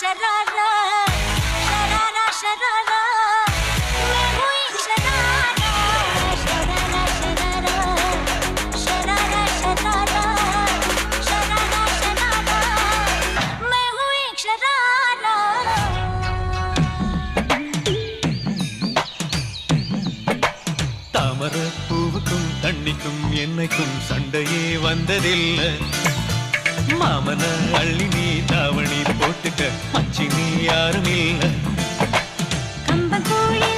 شرارة شرارة شرارة وين شرارة شرارة شرارة شرارة شرارة شرارة شرارة ما هو شرارة தாமர பூவுக்கும் தண்ணிக்கும் என்னைக்கும் சண்டையே வந்ததில்லை மாமன அள்ளி நீ தாவணி போட்டுக்க மச்சி நீ யாரும் இல்லை. கம்பங்கூழில்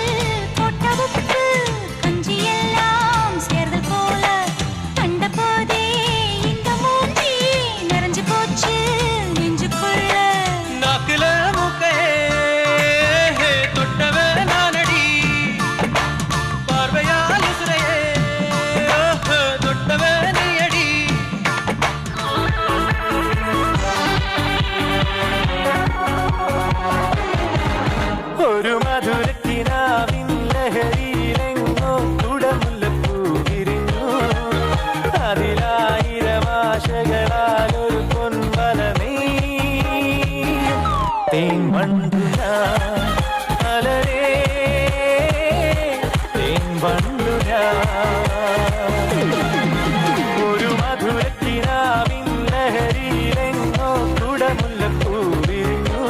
ഒരു മധുരക്കിനാവിൻ ലഹരിയിലെങ്ങോ കുടമുല്ലപ്പൂ വിരിഞ്ഞു. അതിലായിരം ആശകളാൽ ഒരു തേൻ വണ്ടു അലരേ തേൻ വണ്ടു ഒരു മധുരക്കിനാവിൻ ലഹരിയിലെങ്ങോ കുടമുല്ലപ്പൂ വിരിഞ്ഞു.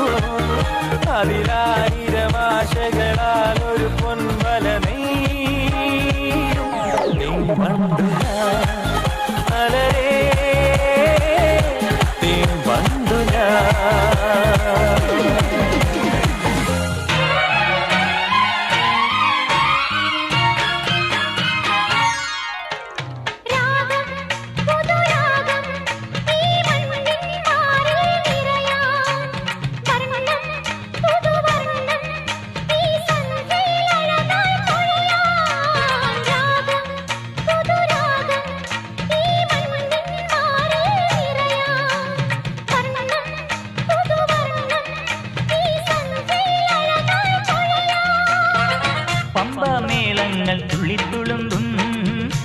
பம்ப மேளங்கள் துளி துளும்பும்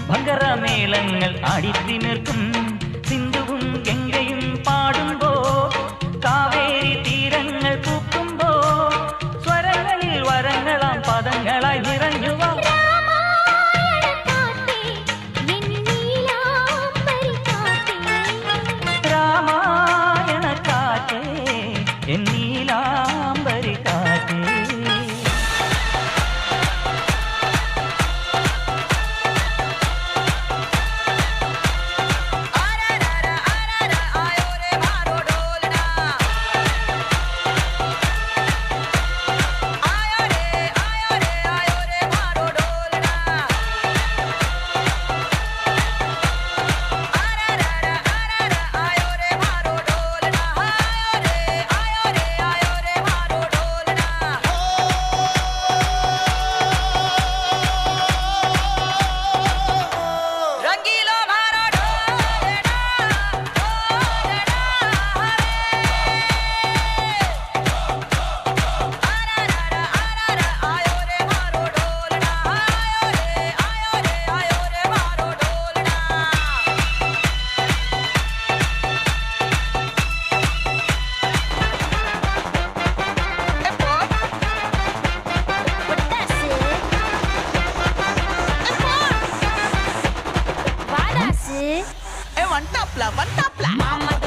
வங்கர மேளங்கள் அடித்து நிற்கும். சிந்துவும் கெங்கையும் பாடும்போ காவேரி தீரங்கள் பூக்கும்போ. ஸ்வரங்களில் வரங்களாம் பதங்களாய் இறங்குவா ராமாயண காற்றே என் Topla, one topla. Mama